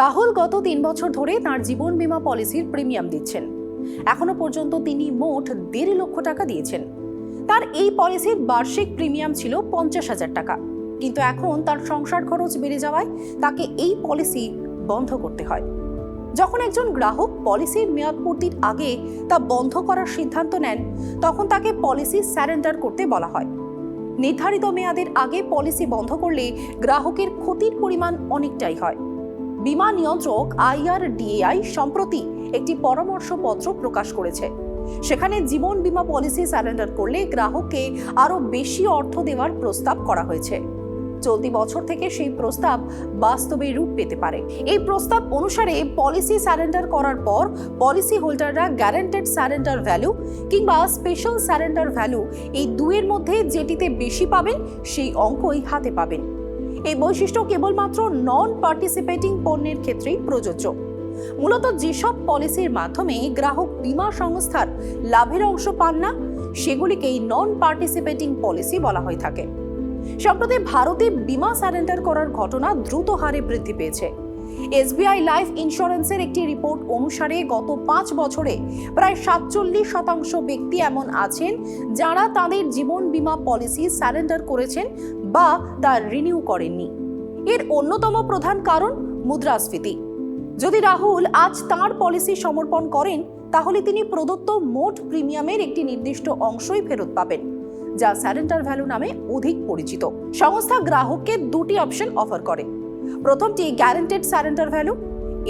রাহুল গত তিন বছর ধরে তার জীবন বীমা পলিসির প্রিমিয়াম দিচ্ছেন। এখনও পর্যন্ত তিনি মোট দেড় লক্ষ টাকা দিয়েছেন। তার এই পলিসির বার্ষিক প্রিমিয়াম ছিল পঞ্চাশ হাজার টাকা। কিন্তু এখন তার সংসার খরচ বেড়ে যাওয়ায় তাকে এই পলিসি বন্ধ করতে হয়। যখন একজন গ্রাহক পলিসির মেয়াদ পূর্তির আগে তা বন্ধ করার সিদ্ধান্ত নেন, তখন তাকে পলিসি স্যারেন্ডার করতে বলা হয়। নির্ধারিত মেয়াদের আগে পলিসি বন্ধ করলে গ্রাহকের ক্ষতির পরিমাণ অনেকটাই হয়। বিমা নিয়ন্ত্রক আইআরডিএআই সম্প্রতি একটি পরামর্শপত্র প্রকাশ করেছে। সেখানে জীবন বীমা পলিসি স্যারেন্ডার করলে গ্রাহককে আরও বেশি অর্থ দেওয়ার প্রস্তাব করা হয়েছে। চলতি বছর থেকে সেই প্রস্তাব বাস্তবে রূপ পেতে পারে। এই প্রস্তাব অনুসারে পলিসি স্যারেন্ডার করার পর পলিসি হোল্ডাররা গ্যারান্টেড স্যারেন্ডার ভ্যালু কিংবা স্পেশাল স্যারেন্ডার ভ্যালু এই দুয়ের মধ্যে যেটিতে বেশি পাবেন, সেই অঙ্কই হাতে পাবেন। এই বৈশিষ্ট্য কেবলমাত্র নন পার্টিসিপেটিং পণ্যের ক্ষেত্রেই প্রযোজ্য। মূলত যেসব পলিসির মাধ্যমে গ্রাহক বীমা সংস্থার লাভের অংশ পান না, সেগুলিকেই নন পার্টিসিপেটিং পলিসি বলা হয়ে থাকে। সম্প্রতি ভারতে বীমা সারেন্ডার করার ঘটনা দ্রুত হারে বৃদ্ধি পেয়েছে। এসবিআই লাইফ ইন্স্যুরেন্সের একটি রিপোর্ট অনুসারে গত পাঁচ বছরে প্রায় সাতচল্লিশ শতাংশ ব্যক্তি এমন আছেন যারা তাদের জীবন বীমা পলিসি স্যারেন্ডার করেছেন বা তা রিনিউ করেননি। এর অন্যতম প্রধান কারণ মুদ্রাস্ফীতি। যদি রাহুল আজ তার পলিসি সমর্পণ করেন, তাহলে তিনি প্রদত্ত মোট প্রিমিয়ামের একটি নির্দিষ্ট অংশই ফেরত পাবেন, যা স্যারেন্ডার ভ্যালু নামে অধিক পরিচিত। সংস্থা গ্রাহককে দুটি অপশন অফার করে। প্রথমটি গ্যারান্টেড স্যারেন্ডার ভ্যালু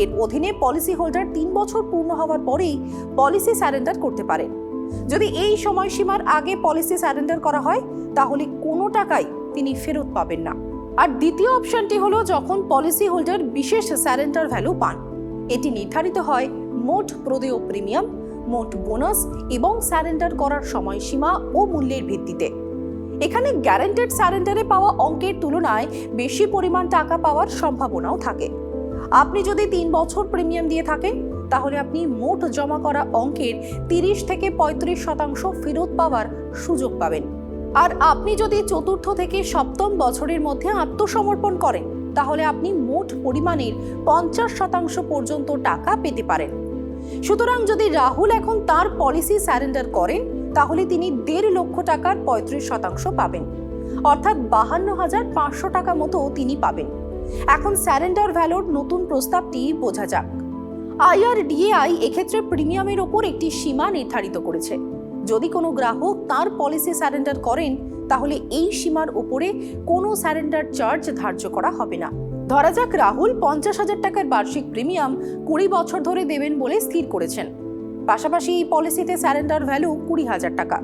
এর অধীনে পলিসি হোল্ডার তিন বছর পূর্ণ হওয়ার পরেই পলিসি স্যারেন্ডার করতে পারেন যদি এই সময়সীমার আগে পলিসি স্যারেন্ডার করা হয়, তাহলে কোনো টাকাই তিনি ফেরত পাবেন না। আর দ্বিতীয় অপশনটি হলো যখন পলিসি হোল্ডার বিশেষ স্যারেন্ডার ভ্যালু পান। এটি নির্ধারিত হয় মোট প্রদেয় প্রিমিয়াম মোট বোনাস এবং স্যারেন্ডার করার সময়সীমা ও মূল্যের ভিত্তিতে। এখানে গ্যারান্টেড স্যারেন্ডারে পাওয়া অঙ্কের তুলনায় বেশি পরিমাণ টাকা পাওয়ার সম্ভাবনাও থাকে। আপনি যদি তিন বছর প্রিমিয়াম দিয়ে থাকেন, তাহলে আপনি মোট জমা করা অঙ্কের তিরিশ থেকে পঁয়ত্রিশ শতাংশ ফেরত পাওয়ার সুযোগ পাবেন। আর আপনি যদি চতুর্থ থেকে সপ্তম বছরের মধ্যে আত্মসমর্পণ করেন, তাহলে আপনি মোট পরিমাণের পঞ্চাশ শতাংশ পর্যন্ত টাকা পেতে পারেন। সুতরাং যদি রাহুল এখন তার পলিসি স্যারেন্ডার করেন তাহলে তিনি দেড় লক্ষ টাকার পঁয়ত্রিশ শতাংশ পাবেন। অর্থাৎ বাহান্ন হাজার পাঁচশো টাকা মতো তিনি পাবেন। এখন স্যারেন্ডার ভ্যালোর নতুন প্রস্তাবটি বোঝা যাক। আইআরডিএআই এক্ষেত্রে প্রিমিয়ামের ওপর একটি সীমা নির্ধারিত করেছে। যদি কোনো গ্রাহক তার পলিসি স্যারেন্ডার করেন, তাহলে এই সীমার উপরে কোনো স্যারেন্ডার চার্জ ধার্য করা হবে না। ধরা যাক রাহুল পঞ্চাশ হাজার টাকার বার্ষিক প্রিমিয়াম কুড়ি বছর ধরে দেবেন বলে স্থির করেছেন। পাশাপাশি এই পলিসিতে স্যারেন্ডার ভ্যালু কুড়ি হাজার টাকা।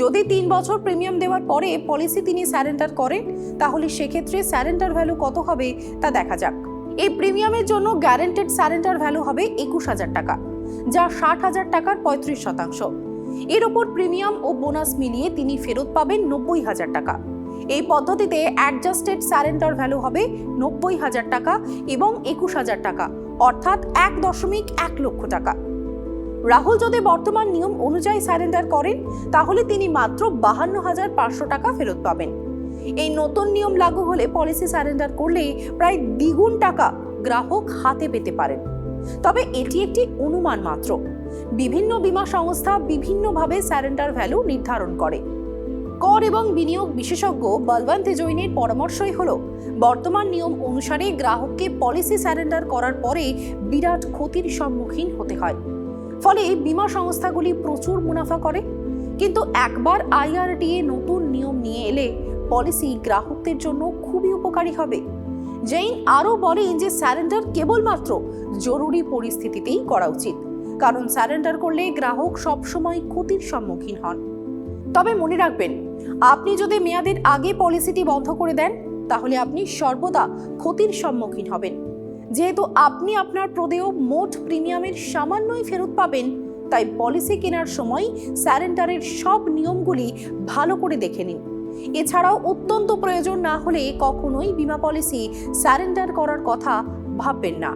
যদি তিন বছর প্রিমিয়াম দেওয়ার পরে পলিসি তিনি স্যারেন্ডার করেন, তাহলে সেক্ষেত্রে স্যারেন্ডার ভ্যালু কত হবে তা দেখা যাক। এই প্রিমিয়ামের জন্য গ্যারেন্টেড স্যারেন্ডার ভ্যালু হবে একুশ হাজার টাকা, যা ষাট হাজার টাকার পঁয়ত্রিশ শতাংশ। এর ওপর প্রিমিয়াম ও বোনাস মিলিয়ে তিনি ফেরত পাবেন নব্বই হাজার টাকা। এই পদ্ধতিতে অ্যাডজাস্টেড স্যারেন্ডার ভ্যালু হবে নব্বই হাজার টাকা এবং একুশ হাজার টাকা, অর্থাৎ এক দশমিক এক লক্ষ টাকা। রাহুল যদি বর্তমান নিয়ম অনুযায়ী স্যারেন্ডার করেন, তাহলে তিনি মাত্র বাহান্ন হাজার পাঁচশো টাকা ফেরত পাবেন। এই নতুন নিয়ম লাগু হলে পলিসি স্যারেন্ডার করলে প্রায় দ্বিগুণ টাকা গ্রাহক হাতে পেতে পারেন। তবে এটি একটি অনুমান মাত্র। বিভিন্ন বীমা সংস্থা বিভিন্নভাবে স্যারেন্ডার ভ্যালু নির্ধারণ করে। কর এবং বিনিয়োগ বিশেষজ্ঞ বলবন্ত জৈনের পরামর্শই হল, বর্তমান নিয়ম অনুসারে গ্রাহককে পলিসি স্যারেন্ডার করার পরে বিরাট ক্ষতির সম্মুখীন হতে হয়। ফলে বীমা সংস্থাগুলি প্রচুর মুনাফা করে। কিন্তু একবার আইআরডিএ নতুন নিয়ম নিয়ে এলে পলিসি গ্রাহকদের জন্য খুবই উপকারী হবে। জৈন আরও বলেন যে স্যারেন্ডার কেবলমাত্র জরুরি পরিস্থিতিতেই করা উচিত। কারণ স্যারেন্ডার করলে গ্রাহক সবসময় ক্ষতির সম্মুখীন হন। তবে মনে রাখবেন, আপনি যদি মেয়াদের আগে পলিসিটি বন্ধ করে দেন, তাহলে আপনি সর্বদা ক্ষতির সম্মুখীন হবেন। যেহেতু আপনি আপনার প্রদেয় মোট প্রিমিয়ামের সামান্যই ফেরত পাবেন, তাই পলিসি কেনার সময় স্যারেন্ডারের সব নিয়মগুলি ভালো করে দেখে নিন। এছাড়াও অত্যন্ত প্রয়োজন না হলে কখনোই বিমা পলিসি স্যারেন্ডার করার কথা ভাববেন না।